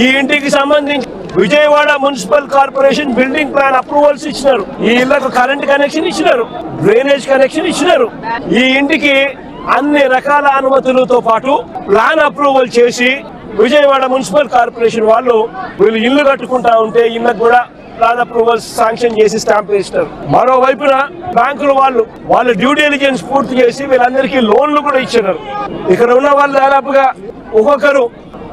ఈ ఇంటికి సంబంధించి Vijayawada municipal corporation building plan approvals ఇచ్చినారు. ఈ ఇళ్ళకు కరెంట్ కనెక్షన్ ఇచ్చినారు. డ్రైనేజ్ కనెక్షన్ ఇచ్చినారు. ఈ ఇంటికి అన్ని రకాల అనుమతులతో పాటు ప్లాన్ అప్రూవల్ చేసి విజయవాడ మున్సిపల్ కార్పొరేషన్ వాళ్ళు వీళ్ళు ఇల్లు కట్టుకుంటా ఉంటే ఇళ్ళకు కూడా ప్లాన్ అప్రూవల్స్ శాంక్షన్ చేసి స్టాంప్ వేసినారు. మరోవైపున బ్యాంకుల వాళ్ళు వాళ్ళ డ్యూ డెలిజెన్స్ పూర్తి చేసి వీళ్ళందరికీ లోన్లు కూడా ఇచ్చినారు. ఇక్కడ ఉన్న వాళ్ళు దాదాపుగా ఒక్కొక్కరు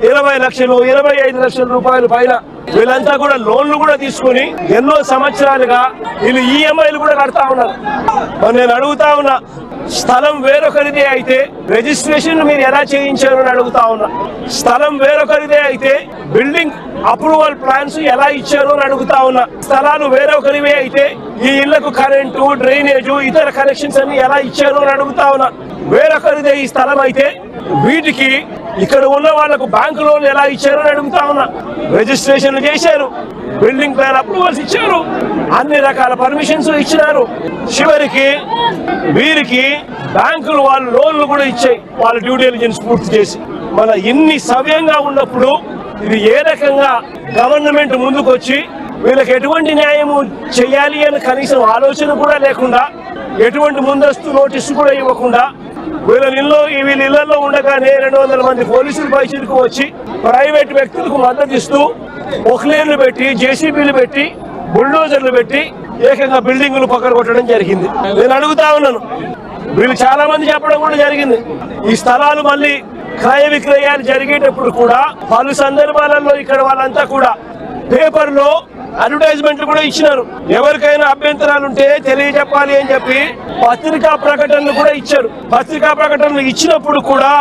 ఇరవై లక్షలు ఇరవై ఐదు లక్షల రూపాయల పైన వీళ్ళంతా కూడా లోన్లు కూడా తీసుకుని ఎన్నో సంవత్సరాలుగా వీళ్ళు ఈఎంఐలు కూడా కడతా ఉన్నారు. మరి నేను అడుగుతా ఉన్నా స్థలం వేరొకరిదే అయితే రిజిస్ట్రేషన్ మీరు ఎలా చేయించారు అని అడుగుతా ఉన్నా. స్థలం వేరొకరిదే అయితే బిల్డింగ్ అప్రూవల్ ప్లాన్స్ ఎలా ఇచ్చారు అని అడుగుతా ఉన్నా. స్థలాలు వేరొకరివే అయితే ఈ ఇళ్ళకు కరెంటు డ్రైనేజు ఇతర కనెక్షన్స్ అన్ని ఎలా ఇచ్చారు అని అడుగుతా ఉన్నా. వేరొకరిదే ఈ స్థలం అయితే వీటికి ఇక్కడ ఉన్న వాళ్ళకు బ్యాంకు లోన్ ఎలా ఇచ్చారు అని అడుగుతా ఉన్నా. రిజిస్ట్రేషన్లు చేశారు. బిల్డింగ్ ప్లాన్ అప్రూవల్స్ ఇచ్చారు. అన్ని రకాల పర్మిషన్స్ ఇచ్చినారు. చివరికి వీరికి బ్యాంకులు వాళ్ళు లోన్లు కూడా ఇచ్చాయి. వాళ్ళ డ్యూ డెలిజెన్స్ పూర్తి చేసి. మన ఇన్ని సవ్యంగా ఉన్నప్పుడు ఇది ఏ రకంగా గవర్నమెంట్ ముందుకొచ్చి వీళ్ళకి ఎటువంటి న్యాయము చేయాలి అని కనీసం ఆలోచన కూడా లేకుండా ఎటువంటి ముందస్తు నోటీసు కూడా ఇవ్వకుండా వీళ్ళ ఇల్లు వీళ్ళ ఇళ్ళలో ఉండగానే రెండు వందల మంది పోలీసులు బయటకు వచ్చి ప్రైవేట్ వ్యక్తులకు మద్దతు ఇస్తూ ఒక్లేర్లు పెట్టి జేసీబీలు పెట్టి బుల్డోజర్లు పెట్టి ఏకంగా బిల్డింగులు పక్కన కొట్టడం జరిగింది. నేను అడుగుతా ఉన్నాను. వీళ్ళు చాలా మంది చెప్పడం కూడా జరిగింది. ఈ స్థలాలు మళ్ళీ క్రయ విక్రయాలు జరిగేటప్పుడు కూడా పలు సందర్భాలలో ఇక్కడ వాళ్ళంతా కూడా పేపర్లో అడ్వర్టైజ్మెంట్లు కూడా ఇచ్చినారు. ఎవరికైనా అభ్యంతరాలు ఉంటే తెలియజెప్పాలి అని చెప్పి పత్రికా ప్రకటనలు కూడా ఇచ్చారు. పత్రికా ప్రకటనలు ఇచ్చినప్పుడు కూడా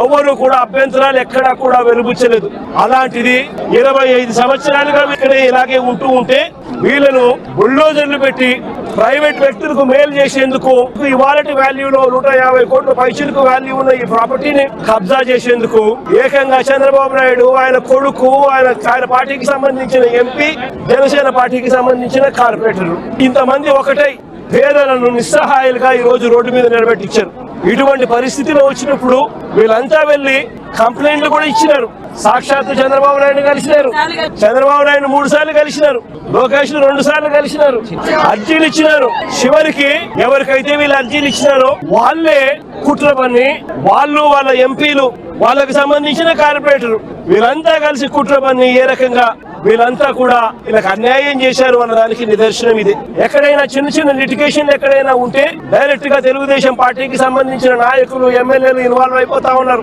ఎవరు కూడా అభ్యంతరాలు ఎక్కడా కూడా వెలుగుచ్చలేదు అలాంటిది ఇరవై ఐదు సంవత్సరాలుగా ఇక్కడ ఇలాగే ఉంటూ ఉంటే వీళ్ళను బుల్డోజర్లు పెట్టి ప్రైవేట్ వ్యక్తులకు మేలు చేసేందుకు ఇవాళ వాల్యూలో నూట యాభై కోట్ల పైసలకు వాల్యూ ఉన్న ఈ ప్రాపర్టీని కబ్జా చేసేందుకు ఏకంగా చంద్రబాబు నాయుడు ఆయన కొడుకు ఆయన ఆయన పార్టీకి సంబంధించిన ఎంపీ జనసేన పార్టీకి సంబంధించిన కార్పొరేటర్లు. ఇంతమంది ఒకటై పేదలను నిస్సహాయాలుగా ఈ రోజు రోడ్డు మీద నిలబెట్టించారు. ఇటువంటి పరిస్థితిలో వచ్చినప్పుడు వీళ్ళంతా వెళ్ళి కంప్లైంట్లు కూడా ఇచ్చినారు. సాక్షాత్ చంద్రబాబు నాయుడు కలిసినారు. చంద్రబాబు నాయుడు మూడు సార్లు కలిసినారు. లోకేష్ రెండు సార్లు కలిసినారు. అర్జీలు ఇచ్చినారు. చివరికి ఎవరికైతే వీళ్ళు అర్జీలు ఇచ్చినారో వాళ్ళే కుట్ర పని వాళ్ళు వాళ్ళ ఎంపీలు వాళ్ళకి సంబంధించిన కార్పొరేటర్ వీళ్ళంతా కలిసి కుట్ర పని ఏ రకంగా వీళ్ళంతా కూడా వీళ్ళకి అన్యాయం చేశారు అన్న దానికి నిదర్శనం ఇది. ఎక్కడైనా చిన్న చిన్న లిటికేషన్ ఎక్కడైనా ఉంటే డైరెక్ట్గా తెలుగుదేశం పార్టీకి సంబంధించిన నాయకులు ఎమ్మెల్యేలు ఇన్వాల్వ్ అయిపోతా ఉన్నారు.